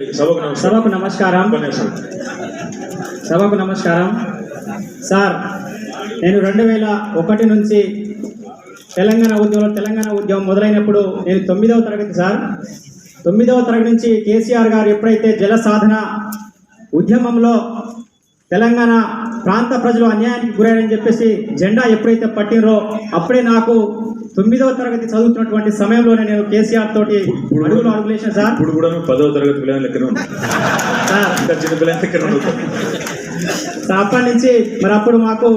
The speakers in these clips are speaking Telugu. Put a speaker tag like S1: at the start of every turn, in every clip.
S1: సభకు నమస్కారం.
S2: సభకు నమస్కారం. సార్ నేను రెండు వేల ఒకటి నుంచి తెలంగాణ ఉద్యమం తెలంగాణ ఉద్యమం మొదలైనప్పుడు నేను తొమ్మిదవ తరగతి సార్. తొమ్మిదవ తరగతి నుంచి కేసీఆర్ గారు ఎప్పుడైతే జల సాధన ఉద్యమంలో తెలంగాణ ప్రాంత ప్రజలు అన్యాయానికి గురైనని చెప్పేసి జెండా ఎప్పుడైతే పట్టినరో అప్పుడే నాకు తొమ్మిదవ తరగతి చదువుతున్నటువంటి సమయంలోనే నేను కేసీఆర్ తోటి అడుగులు అడుగులేసాను సార్.
S1: ఇప్పుడు కూడా పదవ తరగతి పిల్లల లెక్కనే చిన్న పిల్లల లెక్కనే
S2: అప్పటి నుంచి మరి అప్పుడు మాకు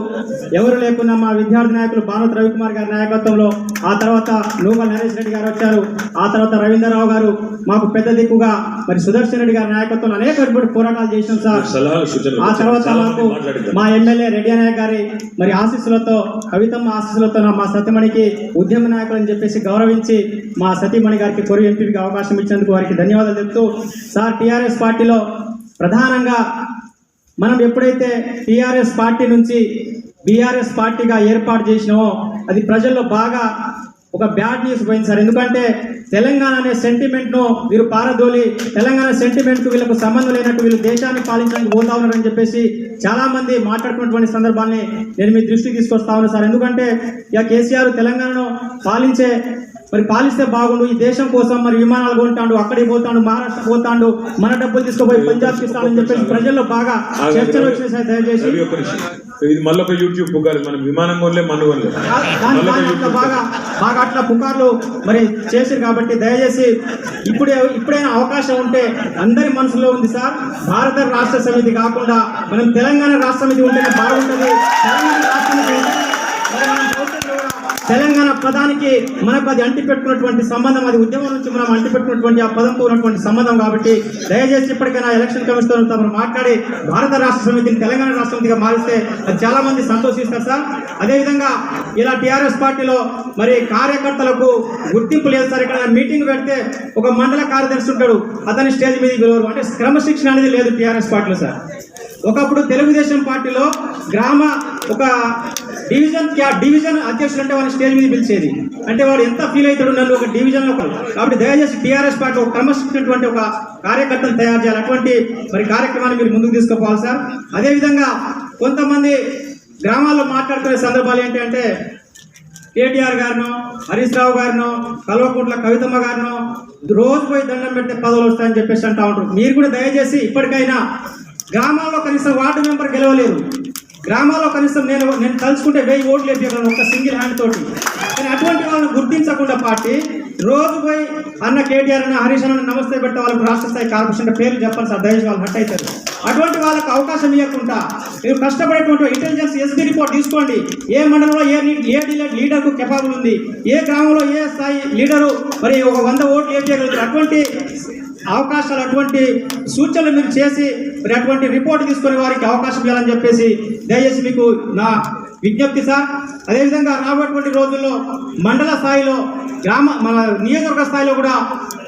S2: ఎవరు లేకున్నా మా విద్యార్థి నాయకులు భానుత్ రవికుమార్ గారి నాయకత్వంలో ఆ తర్వాత నూగల్ నరేష్ రెడ్డి గారు వచ్చారు ఆ తర్వాత రవీంద్రరావు గారు మాకు పెద్ద దిక్కుగా మరి సుదర్శన్ రెడ్డి గారి నాయకత్వంలో అనేక పోరాటాలు చేసినాం సార్. ఆ తర్వాత మాకు మా ఎమ్మెల్యే రెడ్డి నాయక్ గారి మరి ఆశీస్సులతో కవితమ్మ ఆశీస్సులతో మా సతీమణికి ఉద్యమ నాయకులు అని చెప్పేసి గౌరవించి మా సతీమణి గారికి కొరి ఎంపీకి అవకాశం ఇచ్చినందుకు వారికి ధన్యవాదాలు చెప్తూ సార్ టీఆర్ఎస్ పార్టీలో ప్రధానంగా మనం ఎప్పుడైతే టీఆర్ఎస్ పార్టీ నుంచి బీఆర్ఎస్ పార్టీగా ఏర్పాటు చేసినామో అది ప్రజల్లో బాగా ఒక బ్యాడ్ న్యూస్ పోయింది సార్. ఎందుకంటే తెలంగాణ అనే సెంటిమెంట్ను వీరు పారదోలి తెలంగాణ సెంటిమెంట్కు వీళ్ళకు సంబంధం లేనట్టు వీళ్ళు దేశాన్ని పాలించడానికి పోతా ఉన్నారని చెప్పేసి చాలా మంది మాట్లాడుకున్నటువంటి సందర్భాన్ని నేను మీ దృష్టికి తీసుకొస్తా ఉన్నాను సార్. ఎందుకంటే ఇక కేసీఆర్ తెలంగాణను పాలించే మరి పాలిస్తే బాగుండు ఈ దేశం కోసం మరి విమానాలు కొంటాడు అక్కడికి పోతాడు మహారాష్ట్ర పోతాడు మన డబ్బులు తీసుకుపోయి పంజాబ్కి ఇస్తాడని చెప్పేసి ప్రజల్లో బాగా చర్చలు వచ్చినాయి సార్ దయచేసి.
S1: ఇది మళ్ళీ ఒక యూట్యూబ్ పుకారు. మనం విమానం కొనలే మన్ను కొనలే.
S2: బాగా బాగా అట్లా పుకార్లు మరి చేశారు కాబట్టి దయచేసి ఇప్పుడే ఇప్పుడైనా అవకాశం ఉంటే అందరి మనసులో ఉంది సార్. భారత రాష్ట్ర సమితి కాకుండా మనం తెలంగాణ రాష్ట్ర సమితి ఉంటేనే బాగుంటుంది. తెలంగాణ రాష్ట్ర సమితి ఉంటే మరి మనం భవిష్యత్తులో కూడా తెలంగాణ పదానికి మనకు అది అంటిపెట్టుకున్నటువంటి సంబంధం అది ఉద్యమం నుంచి మనం అంటిపెట్టుకున్నటువంటి ఆ పదంతో ఉన్నటువంటి సంబంధం కాబట్టి దయచేసి ఇప్పటికైనా ఎలక్షన్ కమిషన్ తమరు మాట్లాడి భారత రాష్ట్ర సమితిని తెలంగాణ రాష్ట్ర సమితిగా మారిస్తే అది చాలా మంది సంతోషిస్తారు సార్. అదేవిధంగా ఇలా టీఆర్ఎస్ పార్టీలో మరి కార్యకర్తలకు గుర్తింపు లేదు సార్. ఇక్కడ మీటింగ్ పెడితే ఒక మండల కార్యదర్శి ఉంటాడు అతని స్టేజ్ మీద పిలవరు. అంటే క్రమశిక్షణ అనేది లేదు టీఆర్ఎస్ పార్టీలో సార్. ఒకప్పుడు తెలుగుదేశం పార్టీలో గ్రామ ఒక డివిజన్ డివిజన్ అధ్యక్షులు అంటే వాడిని స్టేజ్ మీద పిలిచేది. అంటే వాడు ఎంత ఫీల్ అవుతాడు నన్ను ఒక డివిజన్లో కాబట్టి దయచేసి టీఆర్ఎస్ పార్టీ ఒక క్రమశిక్షణటువంటి ఒక కార్యకర్తను తయారు చేయాలి. అటువంటి మరి కార్యక్రమాన్ని మీరు ముందుకు తీసుకుపోవాలి సార్. అదేవిధంగా కొంతమంది గ్రామాల్లో మాట్లాడుకునే సందర్భాలు ఏంటి అంటే కేటీఆర్ గారినో హరీష్ రావు గారినో కల్వకుంట్ల కవితమ్మ గారినో రోజు పోయి దండం పెడితే పదవులు వస్తాయని చెప్పేసి అంటూ ఉంటారు. మీరు కూడా దయచేసి ఇప్పటికైనా గ్రామాల్లో కనీసం వార్డు మెంబర్ గెలవలేదు గ్రామాల్లో కనీసం నేను నేను తలుచుకుంటే వెయ్యి ఓట్లు వేపించగలను ఒక సింగిల్ హ్యాండ్ తోటి. కానీ అటువంటి వాళ్ళని గుర్తించకుండా పార్టీ రోజు పోయి అన్న కేటీఆర్ అన్న హరీష్ అన్న నమస్తే పెట్టే వాళ్ళకు రాష్ట్ర స్థాయి కార్పొరేషన్ పేర్లు చెప్పాలి సార్ దయచేసి వాళ్ళు హట్ అవుతారు. అటువంటి వాళ్ళకు అవకాశం ఇవ్వకుండా మీరు కష్టపడేటువంటి ఇంటెలిజెన్స్ ఎస్బీ రిపోర్ట్ తీసుకోండి. ఏ మండలంలో ఏ ఏ లీడర్కు కెపాబుల్ ఉంది? ఏ గ్రామంలో ఏ స్థాయి లీడరు మరి ఒక వంద ఓట్లు వేపించగలుగుతారు అటువంటి అవకాశాలు అటువంటి సూచనలు మీరు చేసి మరి అటువంటి రిపోర్ట్ తీసుకునే వారికి అవకాశం ఇవ్వాలని చెప్పేసి దయచేసి మీకు నా విజ్ఞప్తి సార్. అదేవిధంగా రాబోయేటువంటి రోజుల్లో మండల స్థాయిలో గ్రామ మన నియోజకవర్గ స్థాయిలో కూడా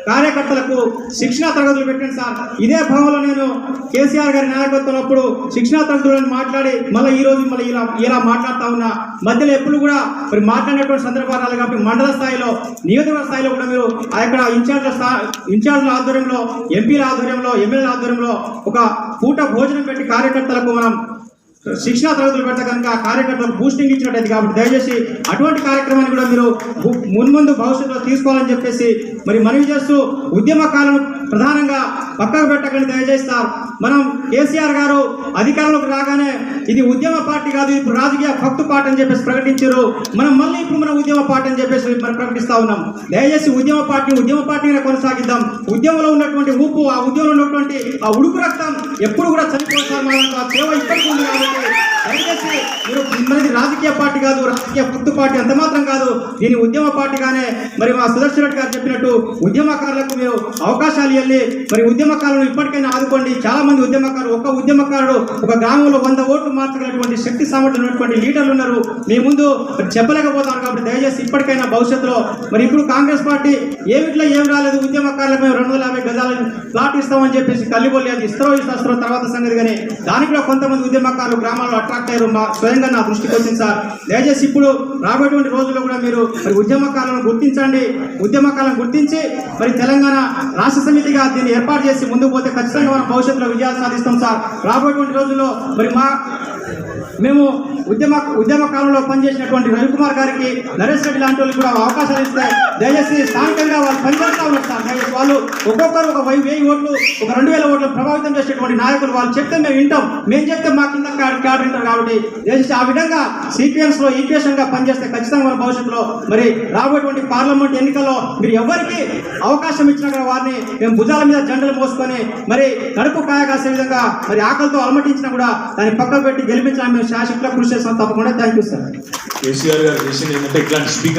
S2: కార్యకర్తలకు శిక్షణా తరగతులు పెట్టండి సార్. ఇదే భవన్లో నేను కేసీఆర్ గారి నాయకత్వంలో అప్పుడు శిక్షణా తరగతులను మాట్లాడి మళ్ళీ ఈ రోజు మళ్ళీ ఇలా ఇలా మాట్లాడుతా ఉన్నా. మధ్యలో ఎప్పుడు కూడా మరి మాట్లాడినటువంటి సందర్భాలు రాలేదు కాబట్టి మండల స్థాయిలో నియోజకవర్గ స్థాయిలో కూడా మీరు ఆ యొక్క ఇన్ఛార్జ్ స్థా ఇన్ఛార్జ్ల ఆధ్వర్యంలో ఎంపీల ఆధ్వర్యంలో ఎమ్మెల్యేల ఆధ్వర్యంలో ఒక పూట భోజనం పెట్టి కార్యకర్తలకు మనం శిక్షణ తరగతులు పెడితే కనుక కార్యకర్తలకు బూస్టింగ్ ఇచ్చినట్టయితే కాబట్టి దయచేసి అటువంటి కార్యక్రమాన్ని కూడా మీరు మున్ముందు భవిష్యత్తులో తీసుకోవాలని చెప్పేసి మరి మనవి చేస్తూ ఉద్యమకాలను ప్రధానంగా పక్కకు పెట్టకండి దయచేస్తారు. మనం కేసీఆర్ గారు అధికారంలోకి రాగానే ఇది ఉద్యమ పార్టీ కాదు ఇప్పుడు రాజకీయ భక్తు పార్టీ అని చెప్పేసి ప్రకటించారు. మనం మళ్ళీ ఇప్పుడు మనం ఉద్యమ పార్టీ అని చెప్పేసి మనం ప్రకటిస్తా ఉన్నాం. దయచేసి ఉద్యమ పార్టీ ఉద్యమ పార్టీగా కొనసాగిద్దాం. ఉద్యమంలో ఉన్నటువంటి ఊపు ఆ ఉద్యమంలో ఉన్నటువంటి ఆ ఉడుకు రక్తం ఎప్పుడు కూడా చనిపోతారు మన ఆ సేవ ఇప్పటికీ ఉంది కాబట్టి దయచేసి మీరు మనది రాజకీయ పార్టీ కాదు రాజకీయ భక్తు పార్టీ అంత మాత్రం కాదు. దీని ఉద్యమ పార్టీగానే మరి మా సుదర్శన్ రెడ్డి గారు చెప్పినట్టు ఉద్యమకారులకు మీరు అవకాశాలు ఇవ్వాలి మరి ఉద్యమకారులను ఇప్పటికైనా ఆదుకోండి. చాలా మంది ఉద్యమకారులు ఒక ఉద్యమకారుడు ఒక గ్రామంలో వంద ఓట్లు మార్చగలటువంటి శక్తి సామర్థ్యం ఉన్నటువంటి లీడర్లు ఉన్నారు. మీ ముందు మరి కాబట్టి దయచేసి ఇప్పటికైనా భవిష్యత్తులో మరి ఇప్పుడు కాంగ్రెస్ పార్టీ ఏమిట్లో ఏం రాలేదు ఉద్యమకారులకు మేము రెండు వందల యాభై గజాలను ప్లాట్ ఇస్తామని చెప్పేసి కల్లిబొల్లి అది ఇస్తారో ఇస్తారో తర్వాత సంగతి కానీ దానికి కూడా కొంతమంది ఉద్యమకారులు గ్రామాల్లో అట్రాక్ట్ అయ్యారు. మా స్వయంగా నా దృష్టికి వచ్చింది సార్. దయచేసి ఇప్పుడు రాబోయేటువంటి రోజుల్లో కూడా మీరు మరి ఉద్యమకాలను గుర్తించండి. ఉద్యమకాలను గుర్తించి మరి తెలంగాణ రాష్ట్ర సమితి సమితిగా దీన్ని ఏర్పాటు చేసి ముందుకు పోతే ఖచ్చితంగా మనం భవిష్యత్తులో విజయాలు సాధిస్తాం సార్. రాబోయేటువంటి రోజుల్లో మరి మా మేము ఉద్యమ ఉద్యమ కాలంలో పనిచేసినటువంటి రవికుమార్ గారికి నరేష్ రెడ్డి లాంటి వాళ్ళు కూడా అవకాశాలు ఇస్తే దయచేసి స్థానికంగా వాళ్ళు పనిచేస్తా ఉన్నారు సార్. దయచేసి వాళ్ళు ఒక్కొక్కరు ఒక వెయ్యి వెయ్యి ఓట్లు ఒక రెండు వేల ఓట్లు ప్రభావితం చేసేటువంటి నాయకులు వాళ్ళు చెప్తే మేము వింటాం. మేము చెప్తే మా కింద కార్డు వింటారు కాబట్టి దయచేసి ఆ విధంగా సీక్వెన్స్లో ఈక్వేషన్ పనిచేస్తే ఖచ్చితంగా మన భవిష్యత్తులో మరి రాబోయేటువంటి పార్లమెంట్ ఎన్నికల్లో మీరు ఎవరికి అవకాశం ఇచ్చినా కూడా వారిని మేము భుజాల మీద జెండలు మోసుకొని మరి కడుపు కాయ కాసే విధంగా మరి ఆకలితో అలమటించినా కూడా దాన్ని పక్కకు పెట్టి గెలిపించడానికి మేము కృషి చేస్తాను తప్పకుండా. థ్యాంక్ యూ సార్
S1: కేసీఆర్ గారు చేసింది ఏంటంటే ఇట్లాంటి స్పీకర్